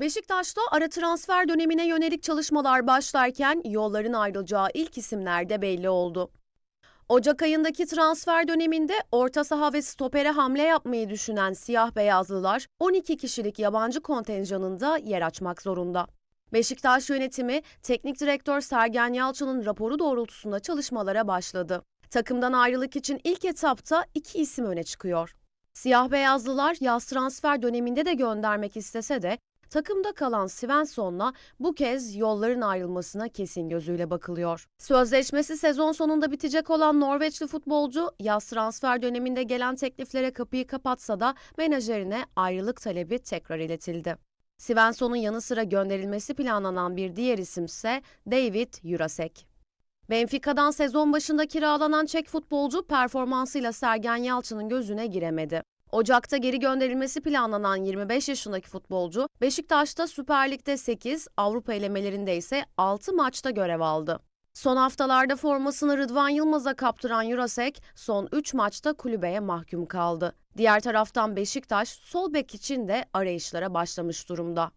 Beşiktaş'ta ara transfer dönemine yönelik çalışmalar başlarken yolların ayrılacağı ilk isimler de belli oldu. Ocak ayındaki transfer döneminde orta saha ve stopere hamle yapmayı düşünen siyah beyazlılar 12 kişilik yabancı kontenjanında yer açmak zorunda. Beşiktaş yönetimi teknik direktör Sergen Yalçın'ın raporu doğrultusunda çalışmalara başladı. Takımdan ayrılık için ilk etapta iki isim öne çıkıyor. Siyah beyazlılar yaz transfer döneminde de göndermek istese de takımda kalan Svensson'la bu kez yolların ayrılmasına kesin gözüyle bakılıyor. Sözleşmesi sezon sonunda bitecek olan Norveçli futbolcu yaz transfer döneminde gelen tekliflere kapıyı kapatsa da menajerine ayrılık talebi tekrar iletildi. Svensson'un yanı sıra gönderilmesi planlanan bir diğer isimse David Jurasek. Benfica'dan sezon başında kiralanan Çek futbolcu performansıyla Sergen Yalçın'ın gözüne giremedi. Ocak'ta geri gönderilmesi planlanan 25 yaşındaki futbolcu Beşiktaş'ta Süper Lig'de 8, Avrupa elemelerinde ise 6 maçta görev aldı. Son haftalarda formasını Rıdvan Yılmaz'a kaptıran Jurasek son 3 maçta kulübeye mahkum kaldı. Diğer taraftan Beşiktaş sol bek için de arayışlara başlamış durumda.